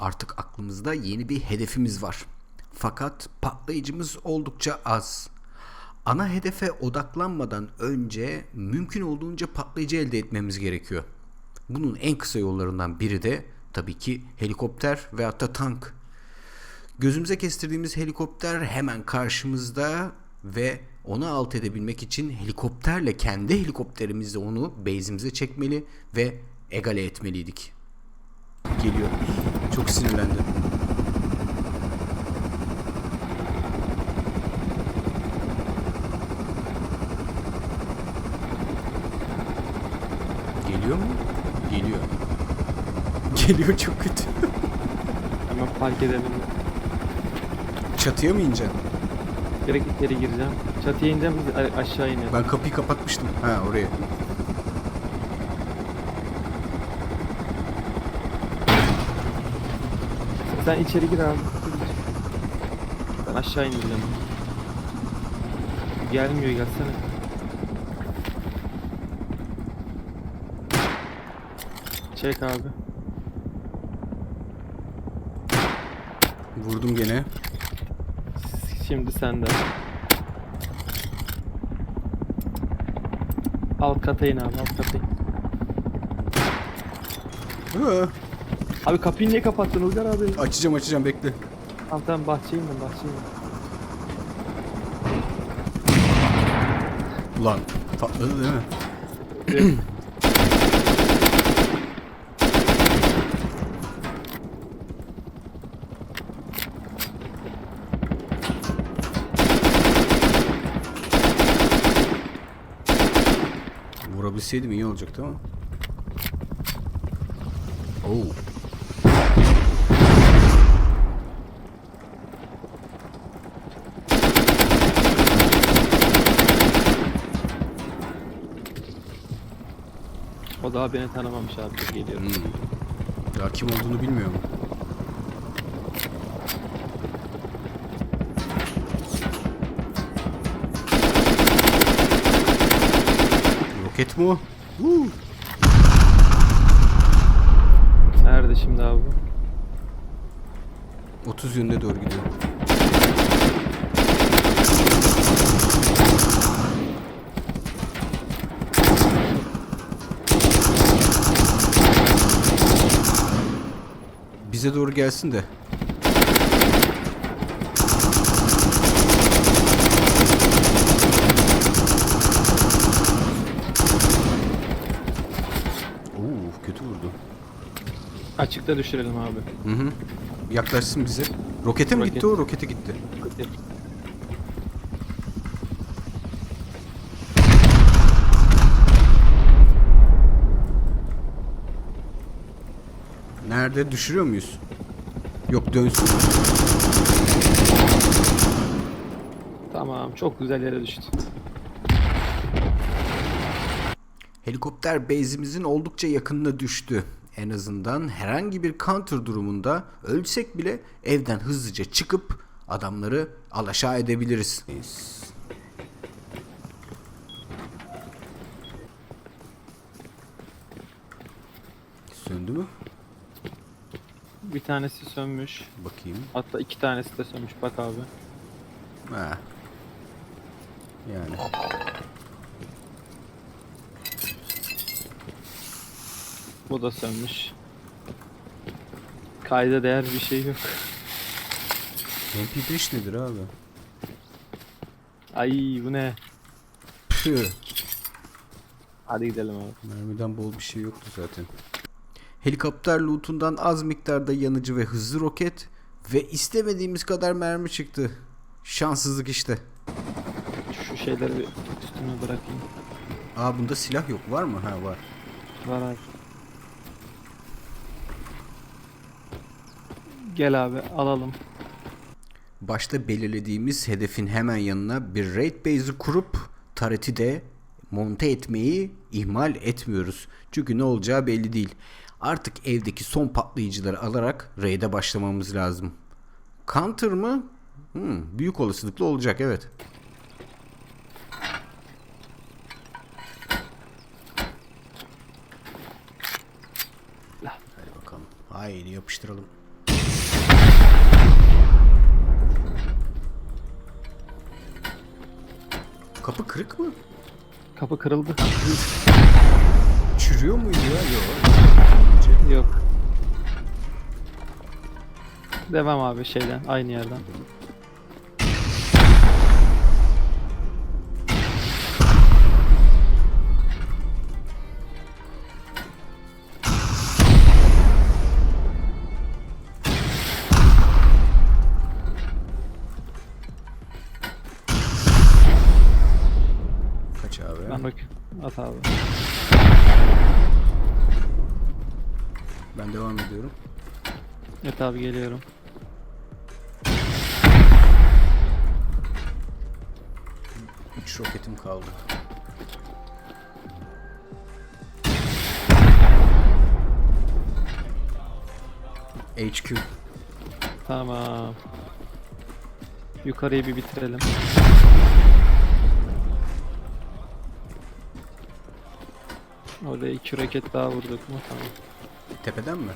Artık aklımızda yeni bir hedefimiz var. Fakat patlayıcımız oldukça az. Ana hedefe odaklanmadan önce mümkün olduğunca patlayıcı elde etmemiz gerekiyor. Bunun en kısa yollarından biri de tabii ki helikopter veyahut da tank. Gözümüze kestirdiğimiz helikopter hemen karşımızda ve onu alt edebilmek için helikopterle kendi helikopterimizle onu base'imize çekmeli ve egale etmeliydik. Geliyor. Çok sinirlendim. Geliyor mu? Geliyor. Geliyor çok kötü. Hemen park edebilirim. Çatıya mı ineceksin? Direkt içeri gireceğim. Çatıya ineceğim biz a- aşağı inelim. Ben kapıyı kapatmıştım. Ha oraya. Sen içeri gir abi. Ben aşağı ineceğim. Gelmiyor gelsene. Çek abi. Vurdum gene. Şimdi sende. Alt kata in abi alt kata in. Hı. Abi kapıyı niye kapattın Ulgar abi? Açacağım açacağım bekle. Tamam tamam bahçeye in ben bahçeye in. Ulan patladı değil mi? Direkt- Vurabilseydim iyi olacaktı ama. Oo. O daha beni tanımamış abi geliyorum. Hmm. Daha kim olduğunu bilmiyorum. Roket mi o? Nerede şimdi abi? bu? 30 yönüne doğru gidiyor. Bize doğru gelsin de. Oo, kötü vurdu. Açıkta düşürelim abi. Hı hı. Yaklaşsın bize. Rokete mi Roket. gitti o? Rokete gitti. Nerede? Düşürüyor muyuz? Yok dönsün. Tamam çok güzel yere düştü. Helikopter base'imizin oldukça yakınına düştü. En azından herhangi bir counter durumunda ölsek bile evden hızlıca çıkıp adamları alaşağı edebiliriz. Söndü mü? Bir tanesi sönmüş. Bakayım. Hatta iki tanesi de sönmüş bak abi. Ha. Yani. Bu da sönmüş. Kayda değer bir şey yok. MP5 nedir abi? Ay bu ne? Püh. Hadi gidelim abi. Mermiden bol bir şey yoktu zaten. Helikopter lootundan az miktarda yanıcı ve hızlı roket ve istemediğimiz kadar mermi çıktı. Şanssızlık işte. Şu şeyleri bir üstüne bırakayım. Aa bunda silah yok var mı? Ha var. Var abi. Gel abi alalım. Başta belirlediğimiz hedefin hemen yanına bir raid base'i kurup tareti de monte etmeyi ihmal etmiyoruz. Çünkü ne olacağı belli değil. Artık evdeki son patlayıcıları alarak raid'e başlamamız lazım. Counter mı? Hmm, büyük olasılıkla olacak evet. Hadi bakalım. Haydi yapıştıralım. Kapı kırık mı? Kapı kırıldı. Çürüyor muydu ya? Yok. Yok. Devam abi şeyden aynı yerden. Abi? Ben bak at abi. Ben devam ediyorum. Evet abi geliyorum. Üç roketim kaldı. HQ. Tamam. Yukarıyı bir bitirelim. Orada iki roket daha vurduk mu? Tamam. Tepeden mi?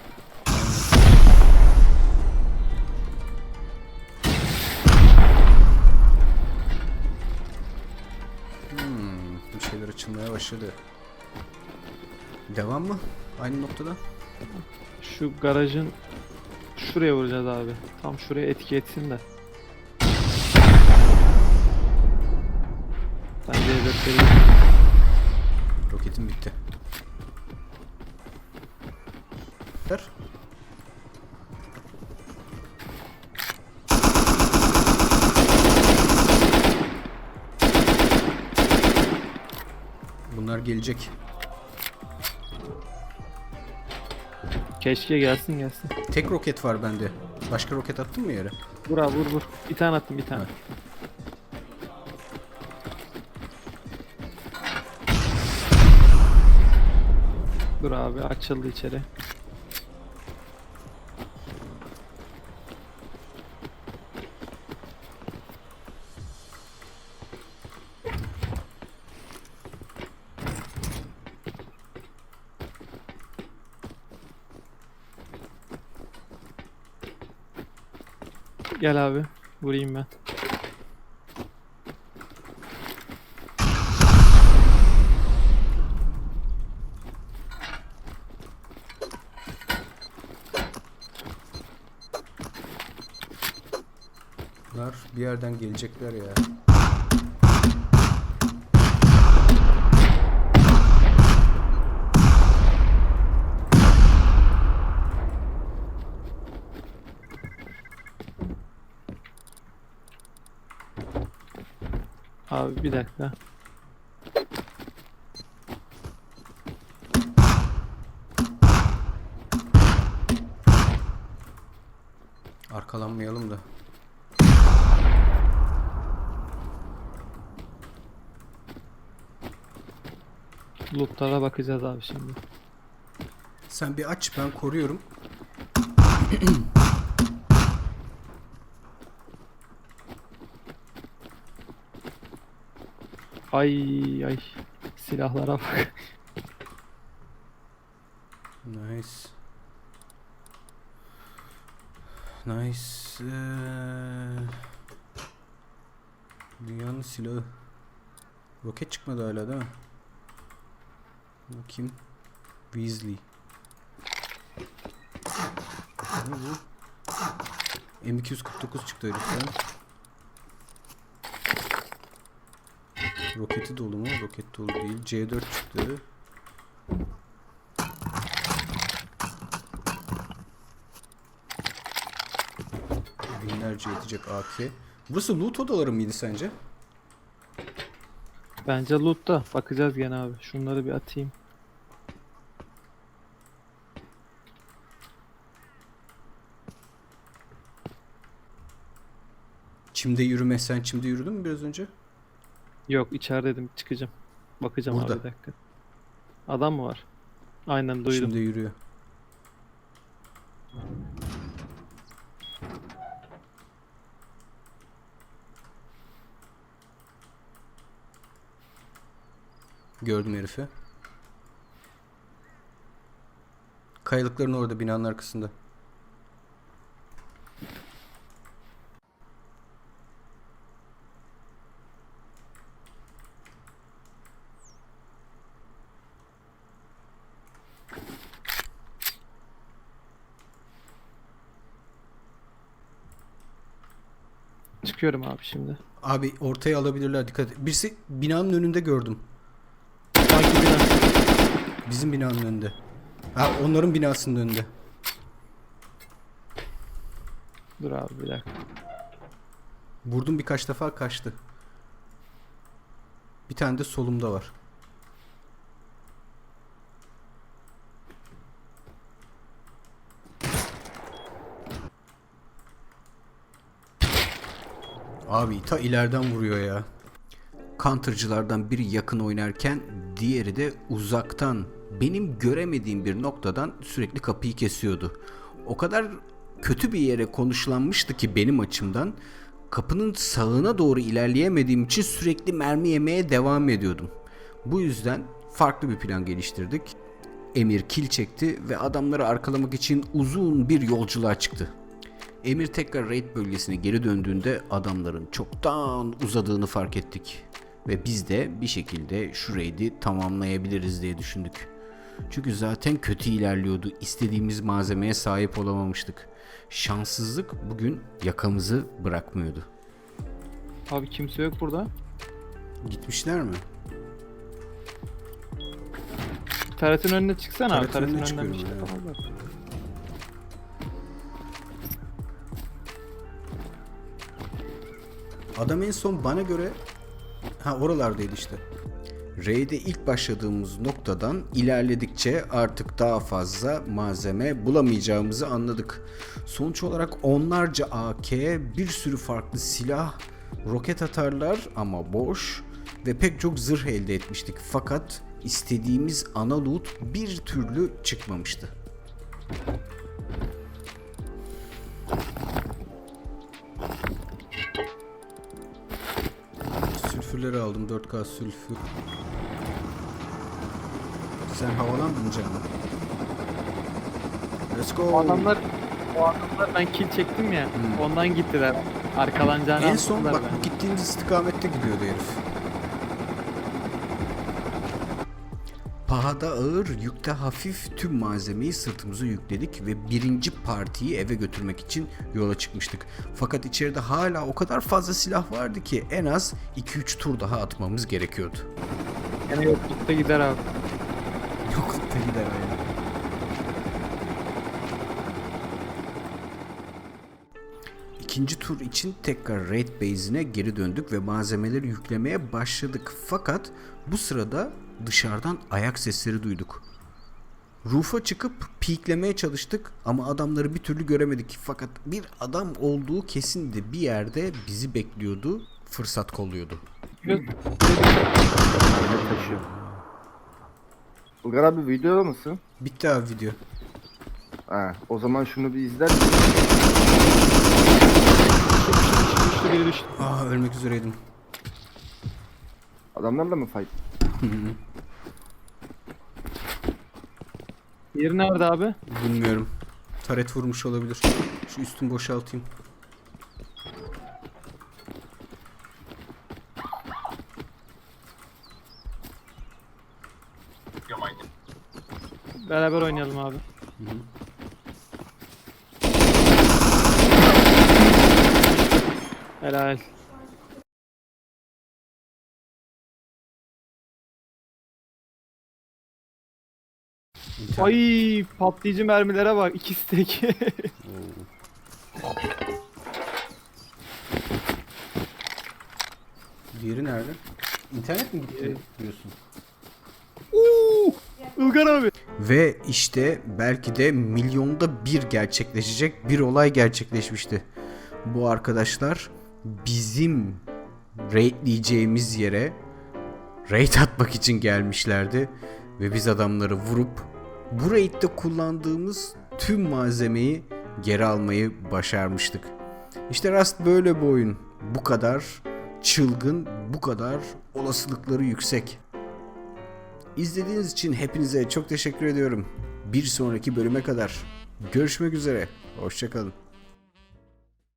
Hmm, bir şeyler açılmaya başladı. Devam mı? Aynı noktada? Şu garajın şuraya vuracağız abi. Tam şuraya etki etsin de. Bence hedefleri Roketim bitti. Ver. Bunlar gelecek. keşke gelsin gelsin. Tek roket var bende. Başka roket attın mı yere? Vur abi vur vur. Bir tane attım bir tane. Ha. Dur abi açıldı içeri. Gel abi. Vurayım ben. Bunlar bir yerden gelecekler ya. Abi bir dakika. Arkalanmayalım da. Lootlara bakacağız abi şimdi. Sen bir aç ben koruyorum. Ay ay. Silahlara bak. Nice. Nice. Eee, Dünyanın silahı. Roket çıkmadı hala değil mi? Bakayım. Weasley. Ne bu? M249 çıktı heriften. Roketi dolu mu? Roket dolu değil. C4 çıktı. Binlerce yetecek AK. Burası loot odaları mıydı sence? Bence loot'ta. Bakacağız gene abi. Şunları bir atayım. Çimde yürüme. Sen çimde yürüdün mü biraz önce? Yok içerideydim. Çıkacağım. Bakacağım Burada. abi bir dakika. Adam mı var? Aynen duydum. Çimde yürüyor. Gördüm herifi. Kayalıkların orada binanın arkasında. Çıkıyorum abi şimdi. Abi ortaya alabilirler dikkat et. Birisi binanın önünde gördüm. Sanki biraz Bizim binanın önünde. Ha onların binasının önünde. dur abi bir dakika. Vurdum birkaç defa kaçtı. Bir tane de solumda var. Abi ta ileriden vuruyor ya. Counter'cılardan biri yakın oynarken diğeri de uzaktan benim göremediğim bir noktadan sürekli kapıyı kesiyordu. O kadar kötü bir yere konuşlanmıştı ki benim açımdan kapının sağına doğru ilerleyemediğim için sürekli mermi yemeye devam ediyordum. Bu yüzden farklı bir plan geliştirdik. Emir kil çekti ve adamları arkalamak için uzun bir yolculuğa çıktı. Emir tekrar raid bölgesine geri döndüğünde adamların çoktan uzadığını fark ettik. Ve biz de bir şekilde şu raid'i tamamlayabiliriz diye düşündük. Çünkü zaten kötü ilerliyordu. İstediğimiz malzemeye sahip olamamıştık. Şanssızlık bugün yakamızı bırakmıyordu. Abi kimse yok burada. Gitmişler mi? Taretin önüne çıksana abi. Taretin önüne önünden bir şey yapamazlar. Adam en son bana göre ha oralardaydı işte. Raid'e ilk başladığımız noktadan ilerledikçe artık daha fazla malzeme bulamayacağımızı anladık. Sonuç olarak onlarca AK, bir sürü farklı silah, roket atarlar ama boş ve pek çok zırh elde etmiştik. Fakat istediğimiz ana loot bir türlü çıkmamıştı. Sülfürleri aldım 4K sülfür. Sen havalandın canım. Let's go. O adamlar o adamlar ben kill çektim ya. Ondan gittiler. Arkalanacağını en son bak ben. gittiğimiz istikamette gidiyordu herif. Pahada ağır, yükte hafif tüm malzemeyi sırtımıza yükledik ve birinci partiyi eve götürmek için yola çıkmıştık. Fakat içeride hala o kadar fazla silah vardı ki en az 2-3 tur daha atmamız gerekiyordu. Yani yoklukta gider abi. Yoklukta gider aynen. İkinci tur için tekrar raid base'ine geri döndük ve malzemeleri yüklemeye başladık. Fakat bu sırada dışarıdan ayak sesleri duyduk. Roof'a çıkıp peeklemeye çalıştık ama adamları bir türlü göremedik. Fakat bir adam olduğu kesindi. Bir yerde bizi bekliyordu. Fırsat kolluyordu. Ne taşıyor? Ilgar abi videoda mısın? Bitti abi video. Ha, o zaman şunu bir izler misin? Düştü biri düştü. Aa ölmek üzereydim. Adamlarla mı fight? Yeri nerede abi? Bilmiyorum. Taret vurmuş olabilir. Şu üstümü boşaltayım. Beraber oynayalım abi. Helal. Ay patlayıcı mermilere bak. İkisi tek. Diğeri nerede? İnternet mi gitti diyorsun? Ilgar abi. Ve işte belki de milyonda bir gerçekleşecek bir olay gerçekleşmişti. Bu arkadaşlar bizim raidleyeceğimiz yere raid atmak için gelmişlerdi. Ve biz adamları vurup bu raidde kullandığımız tüm malzemeyi geri almayı başarmıştık. İşte Rust böyle bir oyun. Bu kadar çılgın, bu kadar olasılıkları yüksek. İzlediğiniz için hepinize çok teşekkür ediyorum. Bir sonraki bölüme kadar görüşmek üzere. Hoşçakalın.